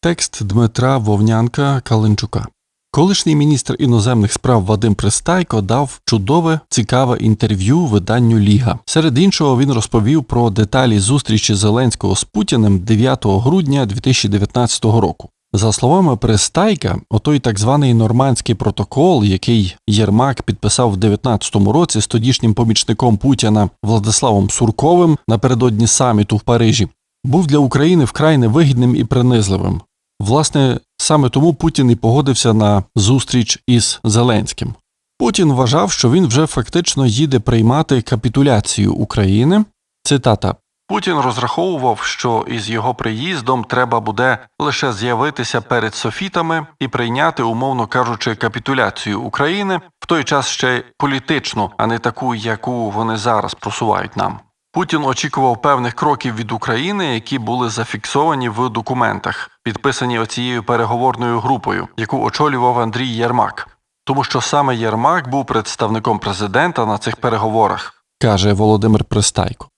Текст Дмитра Вовнянка Каленчука. Колишній міністр іноземних справ Вадим Пристайко дав чудове, цікаве інтерв'ю виданню Ліга. Серед іншого він розповів про деталі зустрічі Зеленського з Путіним 9 грудня 2019 року. За словами Пристайка, отой так званий нормандський протокол, який Єрмак підписав в 19-му році з тодішнім помічником Путіна Владиславом Сурковим напередодні саміту в Парижі, був для України вкрай невигідним і принизливим. Власне, саме тому Путін і погодився на зустріч із Зеленським. Путін вважав, що він вже фактично їде приймати капітуляцію України. Цитата Путін розраховував, що із його приїздом треба буде лише з'явитися перед софітами і прийняти, умовно кажучи, капітуляцію України в той час ще політичну, а не таку, яку вони зараз просувають нам. Путін очікував певних кроків від України, які були зафіксовані в документах, підписані оцією переговорною групою, яку очолював Андрій Єрмак, тому що саме Єрмак був представником президента на цих переговорах, каже Володимир Пристайко.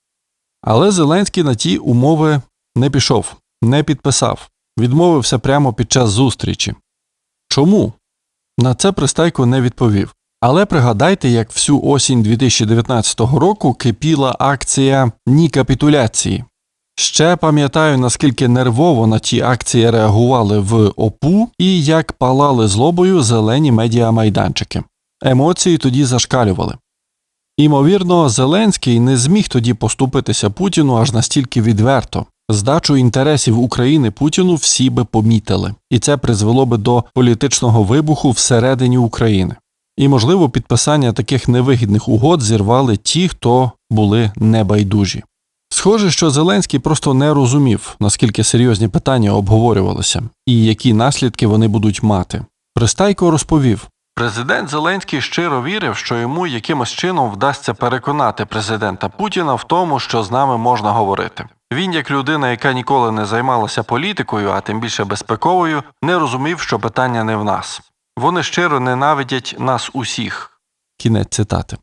Але Зеленський на ті умови не пішов, не підписав, відмовився прямо під час зустрічі. Чому? На це Пристайко не відповів. Але пригадайте, як всю осінь 2019 року кипіла акція Ні капітуляції. Ще пам'ятаю, наскільки нервово на ті акції реагували в ОПУ і як палали злобою зелені медіамайданчики. Емоції тоді зашкалювали. Імовірно, Зеленський не зміг тоді поступитися Путіну аж настільки відверто. Здачу інтересів України Путіну всі би помітили, і це призвело би до політичного вибуху всередині України. І, можливо, підписання таких невигідних угод зірвали ті, хто були небайдужі. Схоже, що Зеленський просто не розумів, наскільки серйозні питання обговорювалися і які наслідки вони будуть мати. Пристайко розповів. Президент Зеленський щиро вірив, що йому якимось чином вдасться переконати президента Путіна в тому, що з нами можна говорити. Він, як людина, яка ніколи не займалася політикою, а тим більше безпековою, не розумів, що питання не в нас. Вони щиро ненавидять нас усіх. Кінець цитати.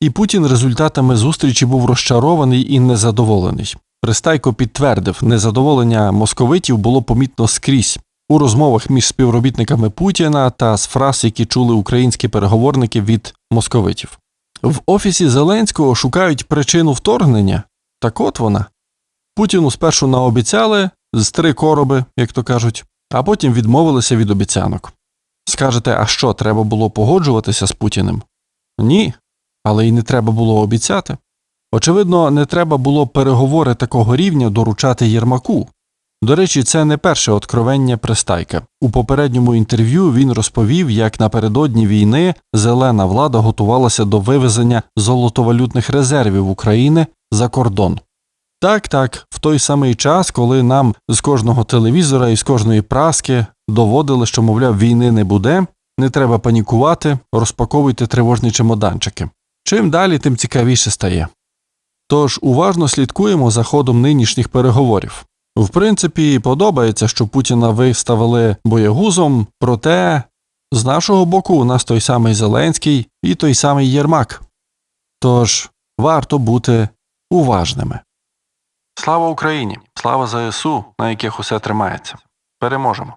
І Путін результатами зустрічі був розчарований і незадоволений. Пристайко підтвердив, незадоволення московитів було помітно скрізь у розмовах між співробітниками Путіна та з фраз, які чули українські переговорники від московитів. В офісі Зеленського шукають причину вторгнення. Так от вона. Путіну спершу наобіцяли з три короби, як то кажуть, а потім відмовилися від обіцянок. Скажете, а що, треба було погоджуватися з Путіним? Ні, але й не треба було обіцяти. Очевидно, не треба було переговори такого рівня доручати Єрмаку. До речі, це не перше откровення Пристайка. У попередньому інтерв'ю він розповів, як напередодні війни зелена влада готувалася до вивезення золотовалютних резервів України за кордон. Так, так, в той самий час, коли нам з кожного телевізора і з кожної праски доводили, що, мовляв, війни не буде, не треба панікувати, розпаковуйте тривожні чемоданчики. Чим далі, тим цікавіше стає. Тож уважно слідкуємо за ходом нинішніх переговорів. В принципі, подобається, що Путіна виставили боєгузом, проте з нашого боку у нас той самий Зеленський і той самий Єрмак. Тож варто бути уважними. Слава Україні! Слава ЗСУ, на яких усе тримається. Переможемо!